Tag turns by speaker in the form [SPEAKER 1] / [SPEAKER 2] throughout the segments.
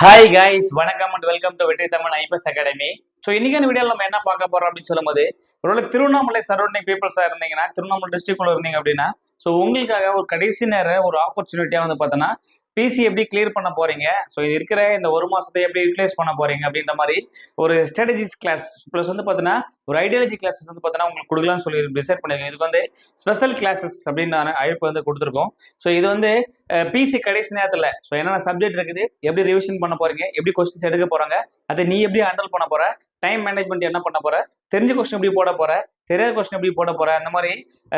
[SPEAKER 1] Hi guys வணக்கம் and welcome to Vetri Tamil IPS academy so இன்னைக்கான வீடியோவில் நம்ம என்ன பார்க்க போறோம் அப்படின்னு சொல்லும்போது ஒருவேளை திருவண்ணாமலை சரௌண்டிங் பீப்புள்ஸாக இருந்தீங்கன்னா திருவண்ணாமலை டிஸ்ட்ரிக்ட்குள்ள இருந்தீங்க அப்படின்னா ஸோ உங்களுக்காக ஒரு கடைசி நேர ஒரு ஆப்பர்ச்சுனிட்டியாக வந்து பார்த்தோன்னா பிசி எப்படி கிளியர் பண்ண போறீங்க? ஸோ இது இருக்கிற இந்த ஒரு மாசத்தை எப்படி யூட்டிலைஸ் பண்ண போறீங்க அப்படின்ற மாதிரி ஒரு ஸ்ட்ராட்டஜிஸ் கிளாஸ் பிளஸ் வந்து பார்த்தீங்கன்னா ஒரு ஐடியாலஜி கிளாஸஸ் வந்து பார்த்தீங்கன்னா உங்களுக்கு கொடுக்கலாம்னு சொல்லி டிசைட் பண்ணிருக்கேன். இதுக்கு வந்து ஸ்பெஷல் கிளாஸஸ் அப்படின்னு நான் அழைப்பு வந்து கொடுத்துருக்கோம். ஸோ இது வந்து பிசி கடைசி நேரத்தில். ஸோ என்னென்ன சப்ஜெக்ட் இருக்குது? எப்படி ரிவிஷன் பண்ண போறீங்க? எப்படி கொஸ்டின்ஸ் எடுக்க போறாங்க? அதை நீ எப்படி ஹேண்டில் பண்ண போற? டைம் மேனேஜ்மெண்ட் என்ன பண்ண போற? தெரிஞ்ச கொஸ்டின் எப்படி போட போற? தெரியாத கொஸ்டின் எப்படி போட போற? அந்த மாதிரி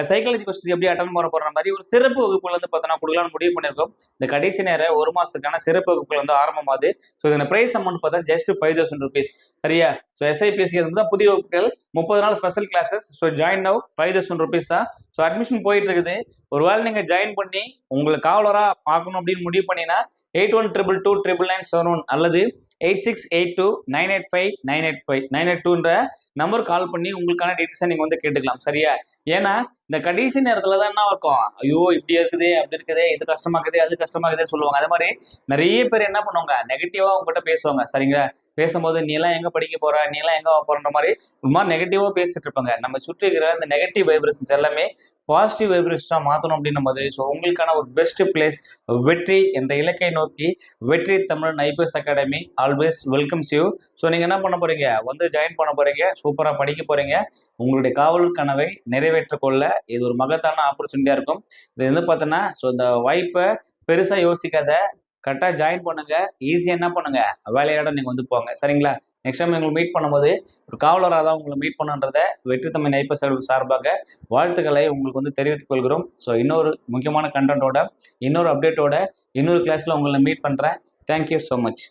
[SPEAKER 1] சைக்காலஜி கொஸ்டின் எப்படி அட்டன் பண்ண போற? மாதிரி ஒரு சிறப்பு வகுப்புல வந்து பார்த்தோன்னா கொடுக்கலாம்னு முடிவு பண்ணியிருக்கோம். இந்த கடைசி நேரம் ஒரு மாசத்துக்கான சிறப்பு வகுப்புல வந்து ஆரம்பமாது. ஸோ இதோட பிரைஸ் அமௌண்ட் பார்த்தா ஜஸ்ட் ஃபைவ் தௌசண்ட் ருபீஸ் சரியா? ஸோ எஸ்ஐபிஎஸ்சி தான் புதிய வகுப்புகள் முப்பது நாள் special classes so join now five thousand rupees தான். ஸோ அட்மிஷன் போயிட்டு இருக்குது. ஒருவேளை நீங்க ஜாயின் பண்ணி உங்களுக்கு காவலரா பார்க்கணும் அப்படின்னு முடிவு பண்ணினா eight one triple two triple nine seven one அல்லது eight six eight two nine eight five nine eight five nine eight டூன்ற number call பண்ணி உங்களுக்கான டீட்டெயில்ஸை நீங்கள் வந்து கேட்டுக்கலாம் சரியா? ஏன்னா இந்த கடைசி நேரத்தில் தான் என்ன இருக்கும்? ஐயோ இப்படி இருக்குது அப்படி இருக்குது இது கஷ்டமாக்குது அது கஷ்டமா இருக்குதுன்னு சொல்லுவாங்க. அதே மாதிரி நிறைய பேர் என்ன பண்ணுவாங்க? நெகட்டிவாக உங்ககிட்ட பேசுவாங்க. சரிங்களா? பேசும்போது நீ எல்லாம் எங்கே படிக்க போகிற நீ எல்லாம் எங்கே போறன்ற மாதிரி ரொம்ப நெகட்டிவாக பேசிட்டு இருப்பாங்க. நம்ம சுற்றி இருக்கிற இந்த நெகட்டிவ் வைப்ரேஷன்ஸ் எல்லாமே பாசிட்டிவ் வைப்ரேஷனா மாற்றணும் அப்படின்னும் போது ஸோ உங்களுக்கான ஒரு பெஸ்ட் பிளேஸ் வெற்றி என்ற இலக்கை நோக்கி Vetri Tamil IPS academy always welcomes you so நீங்கள் என்ன பண்ண போகிறீங்க வந்து ஜாயின் பண்ண போகிறீங்க சூப்பராக படிக்க போகிறீங்க உங்களுடைய காவல் கனவை நிறைவேற்றக்கொள்ள இது ஒரு மகத்தான ஆப்பர்ச்சுனிட்டியாக இருக்கும். இது வந்து பார்த்தோன்னா ஸோ இந்த வாய்ப்பை பெருசாக யோசிக்காத கரெக்டாக ஜாயின் பண்ணுங்க. ஈஸியாக என்ன பண்ணுங்க? வேலையோட நீங்கள் வந்து போங்க. சரிங்களா? நெக்ஸ்ட் டைம் எங்களை மீட் பண்ணும்போது ஒரு காவலராக தான் உங்களை மீட் பண்ணுன்றத வெற்றி தமிழ் நைப்ப செலவு சார்பாக வாழ்த்துக்களை உங்களுக்கு வந்து தெரிவித்துக் கொள்கிறோம். ஸோ இன்னொரு முக்கியமான கண்டென்ட்டோட இன்னொரு அப்டேட்டோட இன்னொரு கிளாஸில் உங்களை மீட் பண்ணுறேன் தேங்க்யூ ஸோ மச்